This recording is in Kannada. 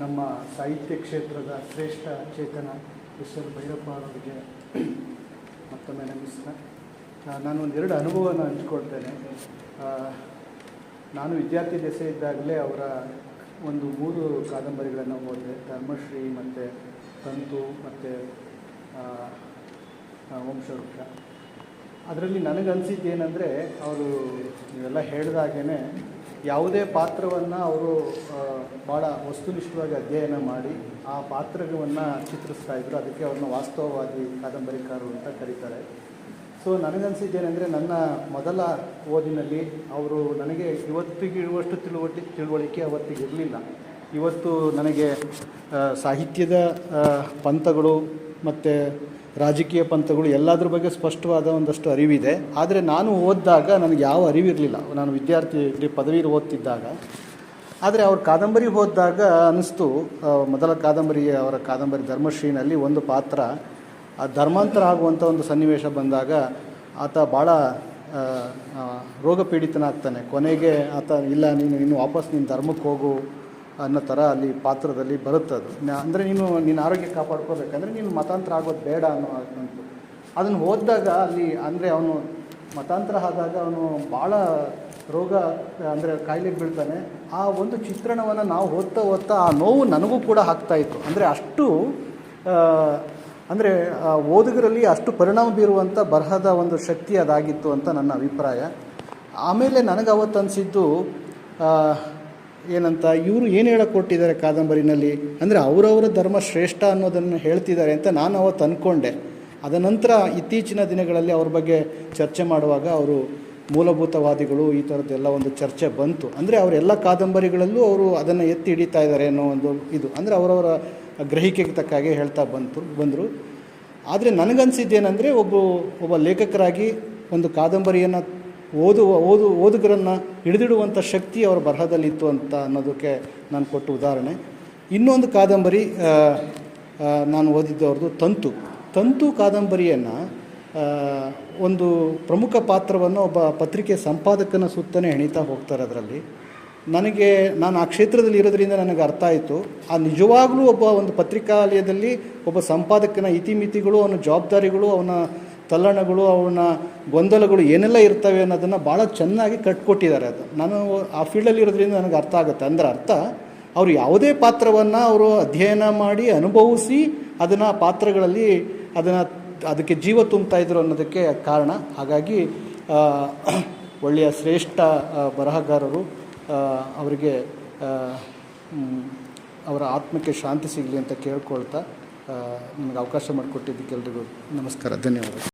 ನಮ್ಮ ಸಾಹಿತ್ಯ ಕ್ಷೇತ್ರದ ಶ್ರೇಷ್ಠ ಚೇತನ ಎಸ್ ಎಲ್ ಭೈರಪ್ಪ ಅವರಿಗೆ ಮತ್ತೊಮ್ಮೆ ನಮಸ್ಕಾರ ನಾನು ಒಂದೆರಡು ಅನುಭವನ ಹಂಚ್ಕೊಳ್ತೇನೆ. ನಾನು ವಿದ್ಯಾರ್ಥಿ ದೆಸೆ ಇದ್ದಾಗಲೇ ಅವರ ಒಂದು ಮೂರು ಕಾದಂಬರಿಗಳನ್ನು ಓದಿದೆ. ಧರ್ಮಶ್ರೀ ಮತ್ತು ತಂತು ಮತ್ತು ವಂಶವೃಕ್ಷ. ಅದರಲ್ಲಿ ನನಗನ್ಸಿದ್ದು ಏನಂದರೆ ಅವರು ನೀವೆಲ್ಲ ಹೇಳಿದಾಗೇ ಯಾವುದೇ ಪಾತ್ರವನ್ನು ಅವರು ಭಾಳ ವಸ್ತುನಿಷ್ಠವಾಗಿ ಅಧ್ಯಯನ ಮಾಡಿ ಆ ಪಾತ್ರವನ್ನು ಚಿತ್ರಿಸ್ತಾ ಇದ್ದರು ಅದಕ್ಕೆ ಅವ್ರನ್ನ ವಾಸ್ತವವಾದಿ ಕಾದಂಬರಿಕಾರರು ಅಂತ ಕರೀತಾರೆ. ಸೊ ನನಗನ್ಸಿದ್ದೇನೆಂದರೆ ನನ್ನ ಮೊದಲ ಓದಿನಲ್ಲಿ ಅವರು ನನಗೆ ಇವತ್ತಿಗೆ ಇರುವಷ್ಟು ತಿಳುವಟಿ, ತಿಳುವಳಿಕೆ ಅವತ್ತಿಗೆ ಇರಲಿಲ್ಲ. ಇವತ್ತು ನನಗೆ ಸಾಹಿತ್ಯದ ಪಂಥಗಳು ಮತ್ತು ರಾಜಕೀಯ ಪಂಥಗಳು ಎಲ್ಲದ್ರ ಬಗ್ಗೆ ಸ್ಪಷ್ಟವಾದ ಒಂದಷ್ಟು ಅರಿವಿದೆ. ಆದರೆ ನಾನು ಓದಿದಾಗ ನನಗೆ ಯಾವ ಅರಿವಿರಲಿಲ್ಲ. ನಾನು ವಿದ್ಯಾರ್ಥಿ ಡಿಗ್ರಿ ಪದವಿ ಓದ್ತಿದ್ದಾಗ. ಆದರೆ ಅವ್ರ ಕಾದಂಬರಿ ಓದಿದಾಗ ಅನ್ನಿಸ್ತು ಮೊದಲ ಕಾದಂಬರಿ ಅವರ ಕಾದಂಬರಿ ಧರ್ಮಶ್ರೀನಲ್ಲಿ ಒಂದು ಪಾತ್ರ. ಆ ಧರ್ಮಾಂತರ ಆಗುವಂಥ ಒಂದು ಸನ್ನಿವೇಶ ಬಂದಾಗ ಆತ ಭಾಳ ಆ, ಆ, ರೋಗ ಪೀಡಿತನಾಗ್ತಾನೆ ಕೊನೆಗೆ ಆತ ಇಲ್ಲ ನೀನು ಇನ್ನು ವಾಪಸ್ ನಿನ್ನ ಧರ್ಮಕ್ಕೆ ಹೋಗು. ಅನ್ನೋ ಥರ ಅಲ್ಲಿ ಪಾತ್ರದಲ್ಲಿ ಬರುತ್ತೆ ಅದು. ಅಂದರೆ ನೀನು ನಿನ್ನ ಆರೋಗ್ಯ ಕಾಪಾಡ್ಕೋಬೇಕಂದ್ರೆ ನೀನು ಮತಾಂತರ ಆಗೋದು ಬೇಡ ಅನ್ನೋ ಅಂತು ಅದನ್ನು ಓದಿದಾಗ ಅಲ್ಲಿ ಅಂದರೆ ಅವನು ಮತಾಂತರ ಆದಾಗ ಅವನು ಭಾಳ ರೋಗ, ಅಂದರೆ ಕಾಯಿಲೆಗೆ ಬೀಳ್ತಾನೆ. ಆ ಒಂದು ಚಿತ್ರಣವನ್ನು ನಾವು ಓದ್ತಾ ಓದ್ತಾ ಆ ನೋವು ನನಗೂ ಕೂಡ ಆಗ್ತಾಯಿತ್ತು ಅಂದರೆ ಅಷ್ಟು ಅಂದರೆ ಓದುಗರಲ್ಲಿ ಅಷ್ಟು ಪರಿಣಾಮ ಬೀರುವಂಥ ಬರಹದ ಒಂದು ಶಕ್ತಿ ಅದಾಗಿತ್ತು ಅಂತ ನನ್ನ ಅಭಿಪ್ರಾಯ. ಆಮೇಲೆ ನನಗೆ ಅವತ್ತು ಅನಿಸಿದ್ದು ಏನಂತ, ಇವರು ಏನು ಹೇಳಕ್ಕೆ ಕೊಟ್ಟಿದ್ದಾರೆ ಕಾದಂಬರಿನಲ್ಲಿ? ಅಂದರೆ ಅವರವರ ಧರ್ಮ ಶ್ರೇಷ್ಠ ಅನ್ನೋದನ್ನು ಹೇಳ್ತಿದ್ದಾರೆ ಅಂತ ನಾನು ಅವತ್ತು ಅಂದ್ಕೊಂಡೆ ಅದ ನಂತರ ಇತ್ತೀಚಿನ ದಿನಗಳಲ್ಲಿ ಅವ್ರ ಬಗ್ಗೆ ಚರ್ಚೆ ಮಾಡುವಾಗ ಅವರು ಮೂಲಭೂತವಾದಿಗಳು ಈ ಥರದ್ದೆಲ್ಲ ಒಂದು ಚರ್ಚೆ ಬಂತು. ಅಂದರೆ ಅವರೆಲ್ಲ ಕಾದಂಬರಿಗಳಲ್ಲೂ ಅವರು ಅದನ್ನು ಎತ್ತಿ ಹಿಡಿತಾ ಇದ್ದಾರೆ ಅನ್ನೋ ಒಂದು ಇದು. ಅಂದರೆ ಅವರವರ ಗ್ರಹಿಕೆಗೆ ತಕ್ಕ ಹಾಗೆ ಹೇಳ್ತಾ ಬಂತು, ಬಂದರು. ಆದರೆ ನನಗನ್ಸಿದ್ದೇನೆಂದರೆ ಒಬ್ಬ ಒಬ್ಬ ಲೇಖಕರಾಗಿ ಒಂದು ಕಾದಂಬರಿಯನ್ನು ಓದುವ, ಓದು, ಓದುಗರನ್ನು ಹಿಡಿದಿಡುವಂಥ ಶಕ್ತಿ ಅವರ ಬರಹದಲ್ಲಿತ್ತು ಅಂತ ಅನ್ನೋದಕ್ಕೆ ನಾನು ಕೊಟ್ಟ ಉದಾಹರಣೆ. ಇನ್ನೊಂದು ಕಾದಂಬರಿ ನಾನು ಓದಿದ್ದು ಓದಿದ್ದವ್ರದ್ದು ತಂತು. ತಂತು ಕಾದಂಬರಿಯನ್ನು ಒಂದು ಪ್ರಮುಖ ಪಾತ್ರವನ್ನು ಒಬ್ಬ ಪತ್ರಿಕೆ ಸಂಪಾದಕನ ಸುತ್ತಲೇ ಹೆಣಿತಾ ಹೋಗ್ತಾರೆ ಅದರಲ್ಲಿ ನನಗೆ, ನಾನು ಆ ಕ್ಷೇತ್ರದಲ್ಲಿ ಇರೋದ್ರಿಂದ ನನಗೆ ಅರ್ಥ ಆಯಿತು. ಆ ನಿಜವಾಗಲೂ ಒಬ್ಬ ಒಂದು ಪತ್ರಿಕಾಲಯದಲ್ಲಿ ಒಬ್ಬ ಸಂಪಾದಕನ ಇತಿಮಿತಿಗಳು, ಅವನ ಜವಾಬ್ದಾರಿಗಳು, ಅವನ ತಲ್ಲಣಗಳು, ಅವನ ಗೊಂದಲಗಳು ಏನೆಲ್ಲ ಇರ್ತವೆ ಅನ್ನೋದನ್ನು ಭಾಳ ಚೆನ್ನಾಗಿ ಕಟ್ಕೊಟ್ಟಿದ್ದಾರೆ ಅದು. ನಾನು ಆ ಫೀಲ್ಡಲ್ಲಿ ಇರೋದ್ರಿಂದ ನನಗೆ ಅರ್ಥ ಆಗುತ್ತೆ. ಅಂದ್ರೆ ಅರ್ಥ, ಅವರು ಯಾವುದೇ ಪಾತ್ರವನ್ನು ಅವರು ಅಧ್ಯಯನ ಮಾಡಿ ಅನುಭವಿಸಿ ಅದನ್ನು ಪಾತ್ರಗಳಲ್ಲಿ ಅದನ್ನು ಅದಕ್ಕೆ ಜೀವ ತುಂಬ್ತಾ ಇದ್ರು ಅನ್ನೋದಕ್ಕೆ ಕಾರಣ. ಹಾಗಾಗಿ ಒಳ್ಳೆಯ ಶ್ರೇಷ್ಠ ಬರಹಗಾರರು ಅವರಿಗೆ ಅವರ ಆತ್ಮಕ್ಕೆ ಶಾಂತಿ ಸಿಗಲಿ ಅಂತ ಕೇಳ್ಕೊಳ್ತಾ ನಿಮಗೆ ಅವಕಾಶ ಮಾಡಿಕೊಟ್ಟಿದ್ದಕ್ಕೆಲ್ರಿಗೂ ನಮಸ್ಕಾರ. ಧನ್ಯವಾದ